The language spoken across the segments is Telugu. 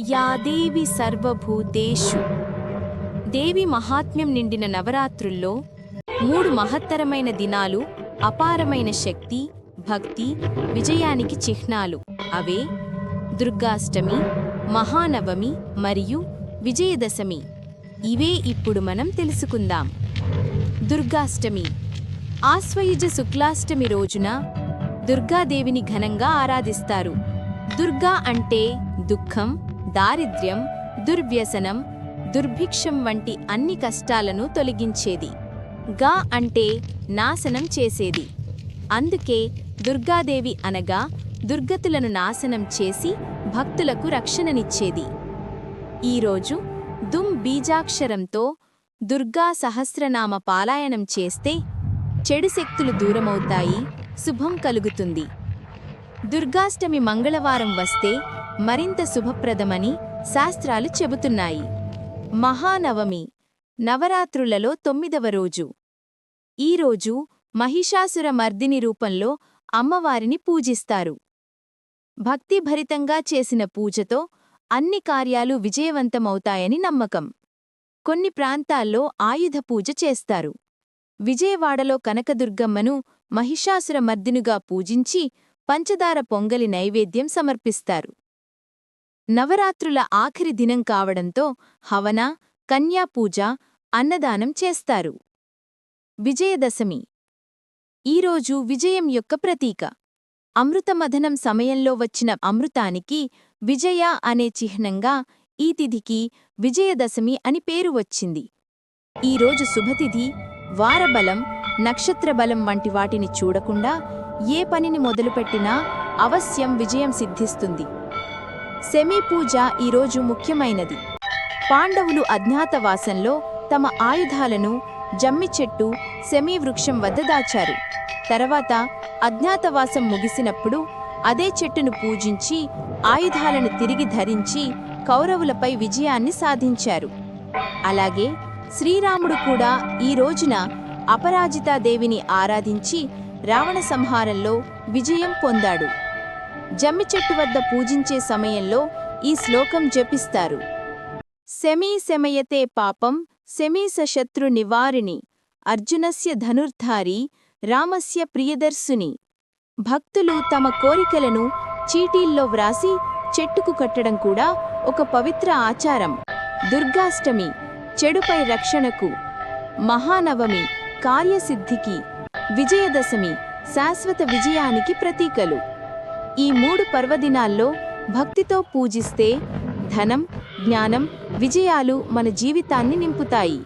యా దేవి సర్వభూతేషు. దేవి మహాత్మ్యం నిండిన నవరాత్రుల్లో మూడు మహత్తరమైన దినాలు అపారమైన శక్తి భక్తి విజయానికి చిహ్నాలు. అవే దుర్గాష్టమి మహానవమి మరియు విజయదశమి. ఇవే ఇప్పుడు మనం తెలుసుకుందాం. దుర్గాష్టమి. ఆశ్వయుజ శుక్లాష్టమి రోజున దుర్గాదేవిని ఘనంగా ఆరాధిస్తారు. దుర్గా అంటే దుఃఖం దారిద్ర్యం దుర్వ్యసనం దుర్భిక్షం వంటి అన్ని కష్టాలను తొలగించేది. గా అంటే నాశనం చేసేది. అందుకే దుర్గాదేవి అనగా దుర్గతులను నాశనం చేసి భక్తులకు రక్షణనిచ్చేది. ఈరోజు దుమ్ బీజాక్షరంతో దుర్గా సహస్రనామ పాలాయనం చేస్తే చెడు శక్తులు దూరమవుతాయి శుభం కలుగుతుంది. దుర్గాష్టమి మంగళవారం వస్తే మరింత శుభప్రదమని శాస్త్రాలు చెబుతున్నాయి. మహానవమి నవరాత్రులలో తొమ్మిదవ రోజు. ఈరోజు మహిషాసుర మర్దిని రూపంలో అమ్మవారిని పూజిస్తారు. భక్తిభరితంగా చేసిన పూజతో అన్ని కార్యాలు విజయవంతమవుతాయని నమ్మకం. కొన్ని ప్రాంతాల్లో ఆయుధ పూజ చేస్తారు. విజయవాడలో కనకదుర్గమ్మను మహిషాసుర మర్దినుగా పూజించి పంచదార పొంగలి నైవేద్యం సమర్పిస్తారు. నవరాత్రుల ఆఖరి దినం కావడంతో హవన కన్యాపూజ అన్నదానం చేస్తారు. విజయదశమి. ఈరోజు విజయం యొక్క ప్రతీక. అమృతమథనం సమయంలో వచ్చిన అమృతానికి విజయ అనే చిహ్నంగా ఈ తిథికి విజయదశమి అని పేరు వచ్చింది. ఈరోజు శుభతిథి వారబలం నక్షత్రబలం వంటి వాటిని చూడకుండా ఏ పనిని మొదలుపెట్టినా అవశ్యం విజయం సిద్ధిస్తుంది. సెమీ పూజ ఈరోజు ముఖ్యమైనది. పాండవులు అజ్ఞాతవాసంలో తమ ఆయుధాలను జమ్మి చెట్టు సెమీ వృక్షం వద్ద దాచారు. తర్వాత అజ్ఞాతవాసం ముగిసినప్పుడు అదే చెట్టును పూజించి ఆయుధాలను తిరిగి ధరించి కౌరవులపై విజయాన్ని సాధించారు. అలాగే శ్రీరాముడు కూడా ఈ రోజున అపరాజితాదేవిని ఆరాధించి రావణ సంహారంలో విజయం పొందాడు. జమ్మి చెట్టు వద్ద పూజించే సమయంలో ఈ శ్లోకం జపిస్తారు. శమీ శమయతే పాపం శమీస శత్రు నివారిణి అర్జునస్య ధనుర్ధారి రామస్య ప్రియదర్శుని. భక్తులు తమ కోరికలను చీటీల్లో వ్రాసి చెట్టుకు కట్టడం కూడా ఒక పవిత్ర ఆచారం. దుర్గాష్టమి చెడుపై రక్షణకు మహానవమి కార్యసిద్ధికి విజయదశమి శాశ్వత విజయానికి ప్రతీకలు. ఈ మూడు పర్వదినాల్లో భక్తితో పూజిస్తే ధనం జ్ఞానం విజయాలు మన జీవితాన్ని నింపుతాయి.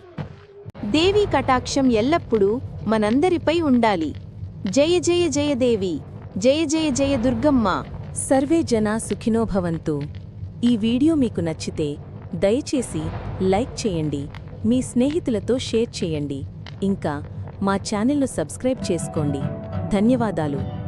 దేవీ కటాక్షం ఎల్లప్పుడూ మనందరిపై ఉండాలి. జయ జయ జయ దేవి! జయ జయ జయ దుర్గమ్మ! సర్వే జనా సుఖినోభవంతు ఈ వీడియో మీకు నచ్చితే దయచేసి లైక్ చేయండి. మీ స్నేహితులతో షేర్ చేయండి. ఇంకా మా ఛానల్ను సబ్స్క్రైబ్ చేసుకోండి. ధన్యవాదాలు.